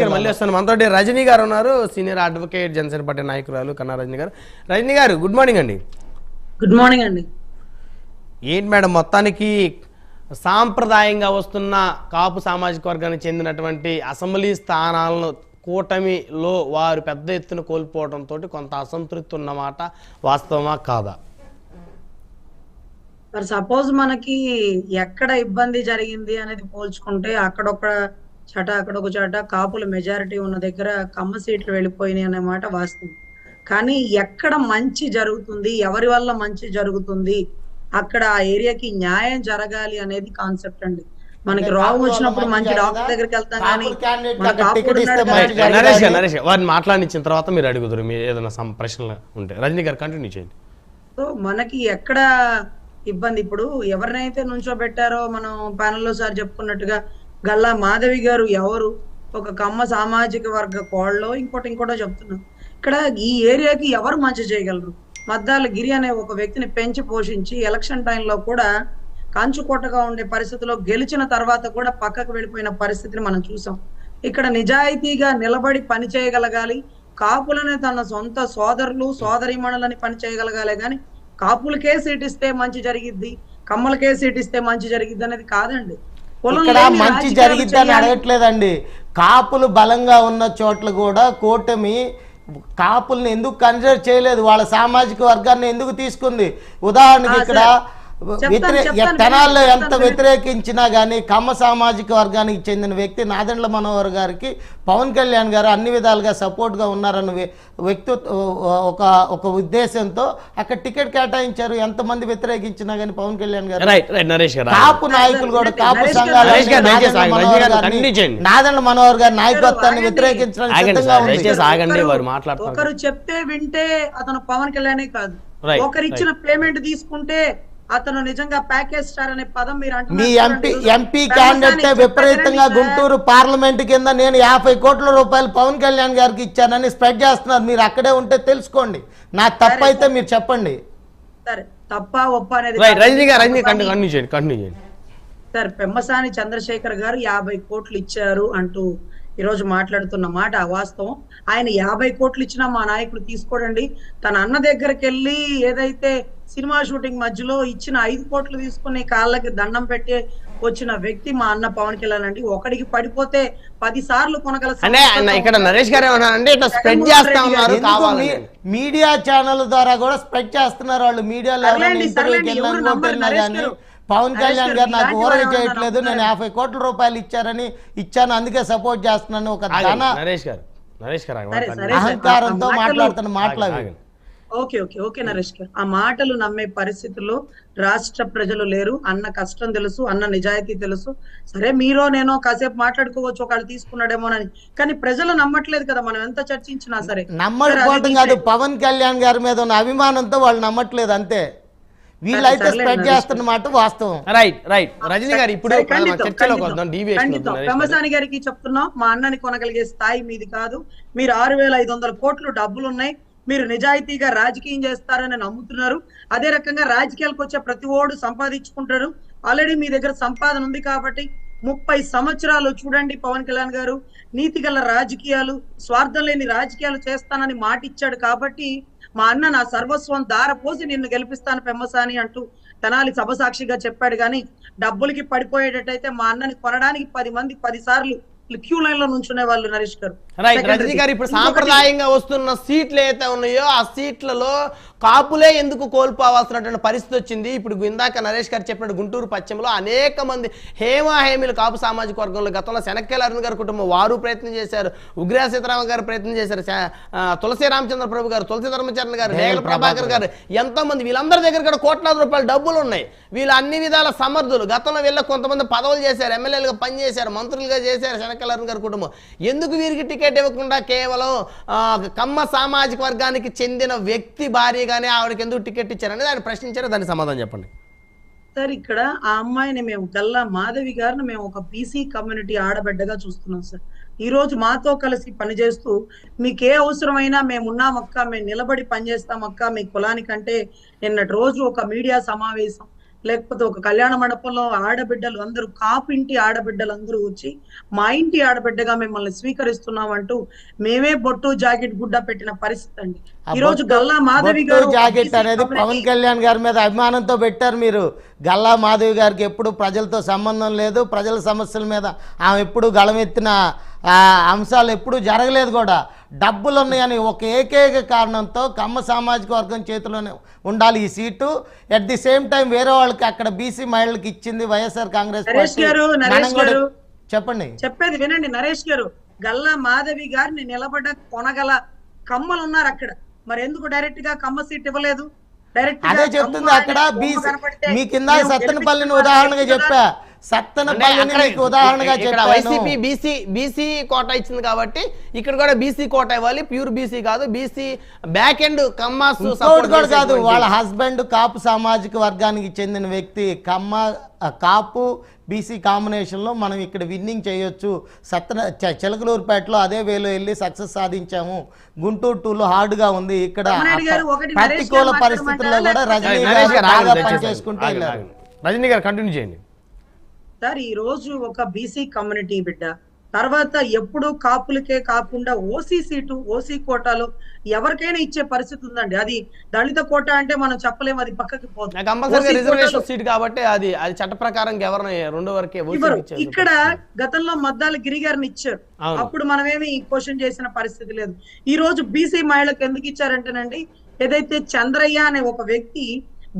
గారు మళ్ళీ వస్తాను. మనతోటి రజనీ గారు ఉన్నారు. సీనియర్ అడ్వకేట్ జనసేన పార్టీ నాయకురాలు కన్నా రజనీ గారు. రజనీ గారు గుడ్ మార్నింగ్ అండి. గుడ్ మార్నింగ్ అండి. ఏంటి మేడం మొత్తానికి సాంప్రదాయంగా వస్తున్న కాపు సామాజిక వర్గానికి చెందినటువంటి అసెంబ్లీ స్థానాలను కూటమిలో వారు పెద్ద ఎత్తున కోల్పోవడంతో కొంత అసంతృప్తి ఉన్నమాట వాస్తవమా కాదా? మరి సపోజ్ మనకి ఎక్కడ ఇబ్బంది జరిగింది అనేది పోల్చుకుంటే అక్కడొక చట అక్కడొక చట కాపుల మెజారిటీ ఉన్న దగ్గర కమ్మ సీట్లు వెళ్ళిపోయినాయి అనే మాట వాస్తవం. కానీ ఎక్కడ మంచి జరుగుతుంది ఎవరి వల్ల మంచి జరుగుతుంది అక్కడ ఆ ఏరియాకి న్యాయం జరగాలి అనేది కాన్సెప్ట్ అండి. మనకి రోగం వచ్చినప్పుడు మంచి డాక్టర్ దగ్గరికి వెళ్తాం కానీ అక్కడ నరేష్ వారిని మాట్లాడించిన తర్వాత మీరు అడుగుతారు మీరు ఏదైనా ప్రశ్నలు ఉంటే. రజనీ గారు కంటిన్యూ చేయండి. సో మనకి ఎక్కడ ఇబ్బంది? ఇప్పుడు ఎవరినైతే నుంచోబెట్టారో మనం ప్యానల్లో సార్ చెప్పుకున్నట్టుగా గల్లా మాధవి గారు ఎవరు? ఒక కమ్మ సామాజిక వర్గ కోళ్ళలో ఇంకోటి ఇంకోటో చెప్తున్నారు ఇక్కడ ఈ ఏరియాకి ఎవరు మంచి చేయగలరు? మద్దాల గిరి అనే ఒక వ్యక్తిని పెంచి పోషించి ఎలక్షన్ టైంలో కూడా కంచుకోటగా ఉండే పరిస్థితిలో గెలిచిన తర్వాత కూడా పక్కకు వెళ్ళిపోయిన పరిస్థితిని మనం చూసాం. ఇక్కడ నిజాయితీగా నిలబడి పని చేయగలగాలి. కాపులనే తన సొంత సోదరులు సోదరిమణులని పని చేయగలగాలి కానీ కాపులకే సీటిస్తే మంచి జరిగిద్ది కమ్మలకే సీటిస్తే మంచి జరిగిద్ది అనేది కాదండి. ఇక్కడ మంచి జరిగిద్దని. అడగట్లేదండి. కాపులు బలంగా ఉన్న చోట్ల కూడా కూటమి కాపుల్ని ఎందుకు కన్సిడర్ చేయలేదు? వాళ్ళ సామాజిక వర్గాన్ని ఎందుకు తీసుకుంది? ఉదాహరణకి ఇక్కడ తెనాల్లో ఎంత. వ్యతిరేకించినా కానీ కమ్మ సామాజిక వర్గానికి చెందిన వ్యక్తి నాదెండ్ల మనోహర్ గారికి పవన్ కళ్యాణ్ గారు అన్ని విధాలుగా సపోర్ట్గా ఉన్నారన్న వ్య- వ్యక్తి ఒక ఒక ఉద్దేశంతో అక్కడ టికెట్ కేటాయించారు. ఎంతమంది వ్యతిరేకించినా కానీ పవన్ కళ్యాణ్ గారు. రైట్ రైట్ నరేష్ గారు కాపు నాయకులు కూడా కాపు సంఘాలు. నాదెండ్ల మనోహర్ గారి నాయకత్వాన్ని. వ్యతిరేకించడానికి ఒకరు- వారు మాట్లాడుతున్నారు. ఒకరు చెప్తే వింటే అతను పవన్ కళ్యాణే కాదు. Right, ఒకరు ఇచ్చిన పేమెంట్ తీసుకుంటే అతను నిజంగా ప్యాకేజ్ స్టార్ అనే పదం మీరు అంటున్నారు మీ ఎంపీ ఈరోజు ఎంపీ క్యాండిడేట్ విపరీతంగా. గుంటూరు పార్లమెంట్ కింద నేను యాభై కోట్ల రూపాయలు పవన్ కళ్యాణ్ గారికి ఇచ్చానని స్ప్రెడ్ చేస్తున్నారు. మీరు అక్కడే ఉంటే తెలుసుకోండి. నా తప్పు అయితే మీరు చెప్పండి. సరే తప్ప ఒప్ప అనేది రైట్ కాదు. రజనీ గారు రజనీ పెమ్మసాని- కంటిన్యూ చేయండి కంటిన్యూ చేయండి. సార్ పెమ్మసాని చంద్రశేఖర్ గారు యాభై కోట్లు ఇచ్చారు అంటూ ఈ రోజు మాట్లాడుతున్న మాట అవాస్తవం. ఆయన యాభై కోట్లు ఇచ్చినా మా నాయకుడు తీసుకోడండి. తన అన్న దగ్గరికి వెళ్ళి ఏదైతే సినిమా షూటింగ్ మధ్యలో ఇచ్చిన ఐదు కోట్లు తీసుకుని కాళ్ళకి దండం పెట్టి వచ్చిన వ్యక్తి మా అన్న పవన్ కళ్యాణ్ అండి. ఒకడికి పడిపోతే పది సార్లు కొనగల ఇక్కడ నరేష్ గారు ఏమన్నారంటే ఇట్లా స్ప్రెడ్ చేస్తా ఉన్నారు మీడియా ఛానల్ ద్వారా కూడా స్ప్రెడ్ చేస్తున్నారు వాళ్ళు? మీడియాలో. పవన్ కళ్యాణ్ గారు, నాకు వాళ్ళు చేయట్లేదు. నేను యాభై కోట్ల రూపాయలు ఇచ్చారని ఇచ్చాను. అందుకే సపోర్ట్ చేస్తున్నాను. ఒక ధన నరేష్ గారు నరేష్ గారు. అహంకారంతో మాట్లాడుతున్న మాటలు అవి. ఆగండి. ఓకే ఓకే ఓకే నరేష్ గారు ఆ మాటలు నమ్మే పరిస్థితుల్లో రాష్ట్ర ప్రజలు లేరు. అన్న కష్టం తెలుసు అన్న నిజాయితీ తెలుసు. సరే మీరో నేనో కాసేపు మాట్లాడుకోవచ్చు ఒకళ్ళు తీసుకున్నాడేమోనని. కానీ ప్రజలు నమ్మట్లేదు కదా మనం ఎంత చర్చించినా సరే. నమ్మకపోవడం కాదు పవన్ కళ్యాణ్ గారి మీద ఉన్న అభిమానంతో వాళ్ళు నమ్మట్లేదు అంతే. వీళ్ళైతే సర్లే, స్ప్రెడ్ నరేష్. చేస్తున్న మాట వాస్తవం. Right right. రజనీ గారు ఇప్పుడు సరే, ఖండితం, చర్చలోకి ఖండితం, వద్దాం డీవియేషన్ ఖండితం. వద్దాం నరేష్ గారు. పెమ్మసాని గారికి చెప్తున్నాం మా అన్నని కొనగలిగే స్థాయి మీది కాదు. మీరు ఆరు వేల ఐదు వందల కోట్లు డబ్బులు ఉన్నాయి మీరు నిజాయితీగా రాజకీయం చేస్తారని నమ్ముతున్నారు. అదే రకంగా రాజకీయాలకు వచ్చే ప్రతి ఓడు సంపాదించుకుంటారు. ఆల్రెడీ మీ దగ్గర సంపాదన ఉంది కాబట్టి ముప్పై సంవత్సరాలు చూడండి పవన్ కళ్యాణ్ గారు. నీతి గల రాజకీయాలు స్వార్థం లేని రాజకీయాలు చేస్తానని మాటిచ్చాడు కాబట్టి మా అన్న నా సర్వస్వం దారపోసి నిన్ను గెలిపిస్తాను పెమ్మసాని అంటూ తెనాలి సభ సాక్షిగా చెప్పాడు. కానీ డబ్బులకి పడిపోయేటట్టయితే మా అన్నని కొనడానికి పది మంది పదిసార్లు క్యూ లైన్లో నుంచునే వాళ్ళు నరేష్ గారు రజనీ. గారు ఇప్పుడు సాంప్రదాయంగా వస్తున్న సీట్లు ఏదైతే ఉన్నాయో ఆ సీట్లలో కాపులే ఎందుకు కోల్పోవాల్సినటువంటి పరిస్థితి వచ్చింది? ఇప్పుడు ఇందాక నరేష్ గారు చెప్పినట్టు గుంటూరు పశ్చిమలో అనేక మంది హేమా హేమిలు కాపు సామాజిక వర్గంలో గతంలో శనక్కేల అరుణ్ గారి కుటుంబం వారు ప్రయత్నం చేశారు ఉగ్రా సీతారామ గారు ప్రయత్నం చేశారు తులసి రామచంద్ర ప్రభు గారు తులసి ధర్మచరణ్ గారు నేగల ప్రభాకర్ గారు ఎంతో మంది వీళ్ళందరి దగ్గర కూడా కోట్లాది రూపాయల డబ్బులు ఉన్నాయి. వీళ్ళు అన్ని విధాల సమర్థులు. గతంలో వీళ్ళ కొంతమంది పదవులు చేశారు ఎమ్మెల్యేలుగా పనిచేశారు మంత్రులుగా చేశారు శనక్కేల అరుణ్ గారి కుటుంబం. ఎందుకు వీరికి టికెట్ ఇవ్వకుండా కేవలం కమ్మ సామాజిక వర్గానికి చెందిన వ్యక్తి ఉండగానే ఆవిడకి ఎందుకు టికెట్ ఇచ్చారని ఆయన ప్రశ్నించారు దాని సమాధానం చెప్పండి. సార్ ఇక్కడ ఆ అమ్మాయిని మేము గల్లా మాధవి గారిని మేము ఒక బీసీ కమ్యూనిటీ ఆడబిడ్డగా చూస్తున్నాం సార్. ఈ రోజు మాతో కలిసి పనిచేస్తూ మీకు ఏ అవసరమైనా మేము ఉన్నాం అక్క మేము నిలబడి పనిచేస్తాం అక్క మీ కులానికంటే నిన్నటి రోజు ఒక మీడియా సమావేశం లేకపోతే ఒక కళ్యాణ మండపంలో ఆడబిడ్డలు అందరూ కాపు ఇంటి ఆడబిడ్డలు అందరూ వచ్చి మా ఇంటి ఆడబిడ్డగా మిమ్మల్ని స్వీకరిస్తున్నాం అంటూ మేమే బొట్టు జాకెట్ గుడ్డ పెట్టిన పరిస్థితి అండి. ఈ రోజు గల్లా మాధవి గారు జాకెట్ అనేది పవన్ కళ్యాణ్ గారి మీద అభిమానంతో పెట్టారు మీరు. గల్లా మాధవి గారికి ఎప్పుడు ప్రజలతో సంబంధం లేదు. ప్రజల సమస్యల మీద ఆమె ఎప్పుడు గళమెత్తిన అంశాలు ఎప్పుడు జరగలేదు కూడా. డబ్బులు ఉన్నాయని ఒక ఏకైక కారణంతో కమ్మ సామాజిక వర్గం చేతిలోనే ఉండాలి ఈ seat. At the same time వేరే వాళ్ళకి అక్కడ బీసీ మహిళలకు ఇచ్చింది వైఎస్ఆర్ కాంగ్రెస్. చెప్పండి. చెప్పేది వినండి నరేష్ గారు. గల్లా మాధవి గారిని నిలబడ్డ కొనగల కమ్మలు ఉన్నారు అక్కడ. మరి ఎందుకు డైరెక్ట్గా కమ్మ సీట్ ఇవ్వలేదు? అదే చెప్తుంది అక్కడ మీ కింద సత్తెనపల్లిని ఉదాహరణగా చెప్పా. సత్తెనపల్లిని ఉదాహరణగా ఇక్కడ చెప్పాను. వైసీపీ బీసీ బీసీ కోట ఇచ్చింది కాబట్టి ఇక్కడ కూడా బీసీ కోట ఇవ్వాలి ప్యూర్ బీసీ కాదు బీసీ బ్యాక్ ఎండ్ కమ్మాస్ కూడా కాదు వాళ్ళ హస్బెండ్ కాపు సామాజిక వర్గానికి చెందిన వ్యక్తి. కమ్మ కాపు బీసీ కాంబినేషన్లో మనం ఇక్కడ విన్నింగ్ చేయొచ్చు. సత్తన చ- చిలకలూరుపేటలో అదే వేలో వెళ్ళి సక్సెస్ సాధించాము. గుంటూరు టూలో హార్డ్గా ఉంది. ఇక్కడ ప్రతికూల? పరిస్థితుల్లో కూడా రజనీ గారు గారు బాగా పనిచేసుకుంటూ వెళ్ళారు. రజనీ గారు కంటిన్యూ చేయండి. సార్ ఈ రోజు ఒక బీసీ కమ్యూనిటీ బిడ్డ. తర్వాత ఎప్పుడు కాపులకే కాకుండా ఓసీ సీటు ఓసీ కోటాలో ఎవరికైనా ఇచ్చే పరిస్థితి ఉందండి. అది దళిత కోట అంటే మనం చెప్పలేము అది పక్కకి పోతుంది రిజర్వేషన్ సీట్ కాబట్టి అది అది చట్ట ప్రకారం రెండో వరకే. ఇక్కడ గతంలో మద్దాల గిరి గారిని ఇచ్చారు. అప్పుడు మనమేమి క్వశ్చన్ చేసిన పరిస్థితి లేదు. ఈ రోజు బీసీ మహిళలకు ఎందుకు ఇచ్చారంటేనండి ఏదైతే చంద్రయ్య అనే ఒక వ్యక్తి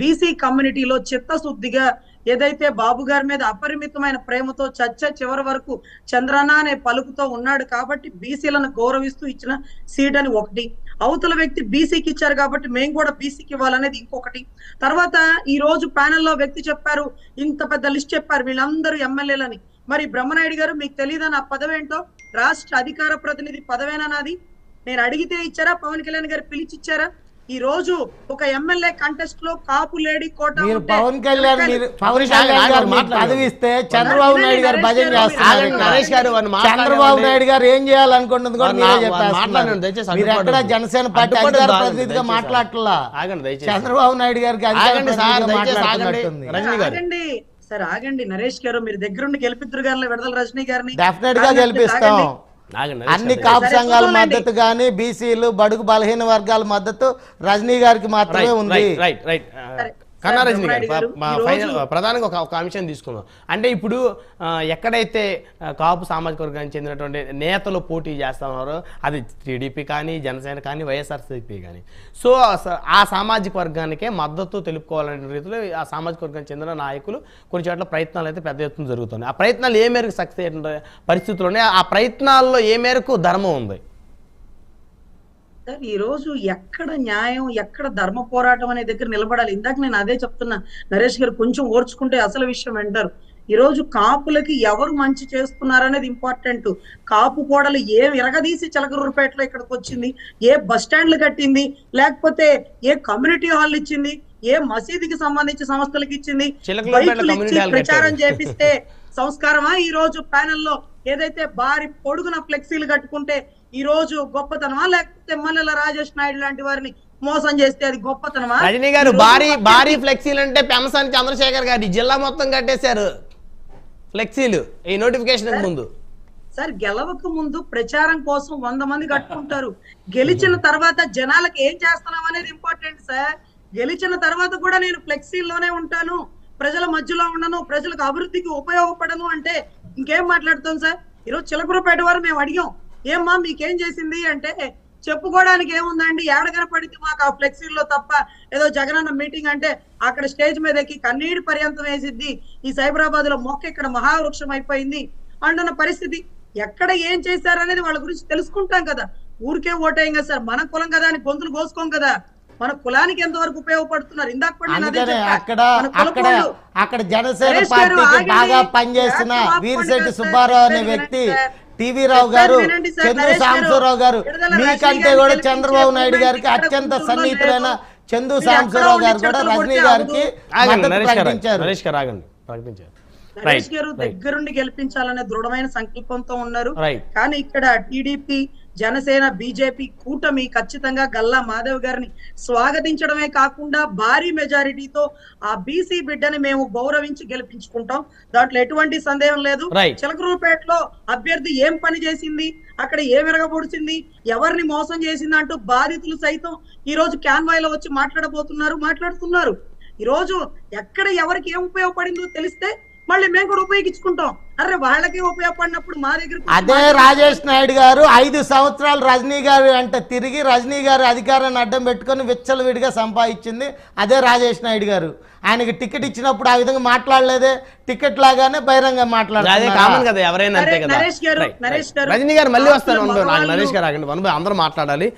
బీసీ కమ్యూనిటీలో చిత్తశుద్ధిగా ఏదైతే బాబు గారి మీద అపరిమితమైన ప్రేమతో చర్చ చివరి వరకు చంద్రన్న అనే పలుకుతో ఉన్నాడు కాబట్టి బీసీలను గౌరవిస్తూ ఇచ్చిన సీట్ అని ఒకటి. అవతల వ్యక్తి బీసీకి ఇచ్చారు కాబట్టి మేము కూడా బీసీకి ఇవ్వాలనేది ఇంకొకటి. తర్వాత ఈ రోజు ప్యానెల్లో వ్యక్తి చెప్పారు ఇంత పెద్ద లిస్ట్ చెప్పారు వీళ్ళందరూ ఎమ్మెల్యేలని. మరి బ్రహ్మనాయుడు గారు మీకు తెలియదా నా పదవేంటో రాష్ట్ర అధికార ప్రతినిధి పదవేనా నాది? నేను అడిగితే ఇచ్చారా? పవన్ కళ్యాణ్ గారు పిలిచి ఇచ్చారా? ఈ రోజు ఒక ఎమ్మెల్యే కంటెస్ట్లో కాపు లేడీ కోట మీరు పవన్ కళ్యాణ్ మీరు పవన్ ఆగండి, కళ్యాణ్ గారు ఇస్తే చంద్రబాబు నాయుడు గారు భజన. నరేష్ గారు చంద్రబాబు. నాయుడు గారు ఏం చేయాలనుకుంటుంది కూడా మీరే మీరు ఎక్కడ. జనసేన పార్టీ అధికార ప్రతినిధిగా మాట్లాడట్లా? చంద్రబాబు నాయుడు గారికి అధికార ఆగండి సార్, ఆగండి. మాట్లాడుతున్నట్టుంది. రజనీ గారు. ఆగండి. సరే ఆగండి. నరేష్ గారు మీరు దగ్గరుండి గెలిపిద్దరు గారిని విడుదల రజనీ గారిని. డెఫినెట్గా ఆగండి, గెలిపిస్తాం. అన్ని. కాపు సంఘాల. మద్దతు కానీ బీసీలు బడుగు బలహీన వర్గాల మద్దతు రజనీ గారికి మాత్రమే ఉంది రైట్, రైట్, కన్నారజని గారు మా ఫైనల్ ప్రధానంగా ఒక ఒక అంశం తీసుకుందాం. అంటే ఇప్పుడు ఎక్కడైతే కాపు సామాజిక వర్గానికి చెందినటువంటి నేతలు పోటీ చేస్తా ఉన్నారో అది టీడీపీ కానీ జనసేన కానీ వైఎస్ఆర్సీపీ కానీ. సో ఆ స- ఆ సామాజిక వర్గానికే మద్దతు తెలుపుకోవాలనే రీతిలో ఆ సామాజిక వర్గానికి చెందిన నాయకులు కొన్ని చోట్ల ప్రయత్నాలు అయితే పెద్ద ఎత్తున జరుగుతున్నాయి. ఆ ప్రయత్నాలు ఏ మేరకు సక్సెస్ అయ్యే పరిస్థితులు ఉన్నాయి ఆ ప్రయత్నాల్లో ఏ మేరకు ధర్మం ఉంది? ఈ రోజు ఎక్కడ న్యాయం ఎక్కడ ధర్మ పోరాటం అనే దగ్గర నిలబడాలి? ఇందాక నేను అదే చెప్తున్నా. నరేష్ గారు కొంచెం ఓర్చుకుంటే అసలు విషయం వింటారు. ఈ రోజు కాపులకి ఎవరు మంచి చేస్తున్నారనేది ఇంపార్టెంట్. కాపు కోడలు ఏ విరగదీసి చిలకరూరుపేటలో ఇక్కడికి వచ్చింది? ఏ బస్ స్టాండ్లు కట్టింది? లేకపోతే ఏ కమ్యూనిటీ హాల్ ఇచ్చింది? ఏ మసీదుకి సంబంధించి సంస్థలకు ఇచ్చింది? బైకులు ఇచ్చి ప్రచారం. చేపిస్తే సంస్కారమా? ఈ రోజు ప్యానెల్లో ఏదైతే భారీ పొడుగున ఫ్లెక్సీలు కట్టుకుంటే ఈ రోజు గొప్పతనమా? లేకపోతే మల్లెల రాజేష్ నాయుడు లాంటి వారిని మోసం చేస్తే అది గొప్పతనమా? రజనీ గారు భారీ భారీ ఫ్లెక్సీలు అంటే పెమసాని చంద్రశేఖర్ గారి జిల్లా మొత్తం కట్టేశారు. ఫ్లెక్సీలు ఈ నోటిఫికేషన్ ముందు. సార్ గెలవక ముందు ప్రచారం కోసం వంద మంది కట్టుకుంటారు. గెలిచిన తర్వాత జనాలకు ఏం చేస్తున్నాం అనేది ఇంపార్టెంట్ సార్. గెలిచిన తర్వాత కూడా నేను ఫ్లెక్సీల్లోనే ఉంటాను. ప్రజల మధ్యలో ఉండను ప్రజలకు అభివృద్ధికి ఉపయోగపడను అంటే ఇంకేం మాట్లాడుతాం సార్? ఈరోజు చిలకరూపేట వారు మేము అడిగాం. ఏమ్మా మీకేం చేసింది అంటే చెప్పుకోవడానికి ఏముందండి? ఏడగన పడితే మాకు ఆ ఫ్లెక్సీల్లో తప్ప ఏదో జగనన్న మీటింగ్ అంటే అక్కడ స్టేజ్ మీద ఎక్కి కన్నీటి పర్యంతం వేసిద్ది. ఈ సైబరాబాద్లో మొక్క ఇక్కడ మహావృక్షం అయిపోయింది. అంటున్న పరిస్థితి ఎక్కడ ఏం చేశారనేది వాళ్ళ గురించి తెలుసుకుంటాం కదా. ఊరికే ఓటేయం కదా సార్. మన కులం కదా అని గొంతులు కోసుకోం కదా. మన కులానికి ఎంతవరకు ఉపయోగపడుతున్నారు? ఇందాక. అక్కడ జనసేన పార్టీకి ఆగండి. బాగా పనిచేసిన వీరిశెట్టి సుబ్బారావు అనే వ్యక్తి. టీవీ రావు గారు చంద్ర నరేష్ గారు, సాంబశివరావు మీకంటే కూడా చంద్రబాబు నాయుడు గారికి అత్యంత సన్నిహితులైన. చందు సాంబశివరావు ఎక్కడ గారు కూడా రజనీ గారికి ప్రకటించారు. నరేష్ గారు ప్రకటించారు. నరేష్ దగ్గరుండి గెలిపించాలనే దృఢమైన సంకల్పంతో ఉన్నారు. కానీ ఇక్కడ టీడీపీ జనసేన బీజేపీ కూటమి ఖచ్చితంగా గల్లా మాధవ్ గారిని స్వాగతించడమే కాకుండా భారీ మెజారిటీతో ఆ బీసీ బిడ్డని మేము గౌరవించి గెలిపించుకుంటాం. దాంట్లో ఎటువంటి సందేహం లేదు. చిలకరూపేటలో అభ్యర్థి ఏం పని చేసింది? అక్కడ ఏం విరగబొడిచింది ఎవరిని మోసం చేసింది అంటూ బాధితులు సైతం ఈ రోజు క్యాన్వాయ్లో వచ్చి మాట్లాడబోతున్నారు మాట్లాడుతున్నారు. ఈ రోజు ఎక్కడ ఎవరికి ఏం ఉపయోగపడిందో తెలిస్తే మళ్ళీ మేము కూడా ఉపయోగించుకుంటాం. అరే వాళ్ళకే ఉపయోగపడినప్పుడు మా దగ్గర అదే రాజేష్ నాయుడు గారు ఐదు సంవత్సరాలు రజనీ గారు అంటే తిరిగి రజనీ గారు అధికారాన్ని అడ్డం పెట్టుకొని విచ్చలవిడిగా సంపాదించింది అదే రాజేష్ నాయుడు గారు. ఆయనకి టికెట్ ఇచ్చినప్పుడు ఆ విధంగా మాట్లాడలేదే. టికెట్ లాగానే బహిరంగ అదే మాట్లాడారు కామన్ కదా ఎవరైనా అంతే సరే, కదా. నరేష్ గారు, నరేష్. గారు, రజనీ గారు మళ్ళీ మగవాళ్ళు- నరేష్ గారు ఆగండి అందరూ మాట్లాడాలి.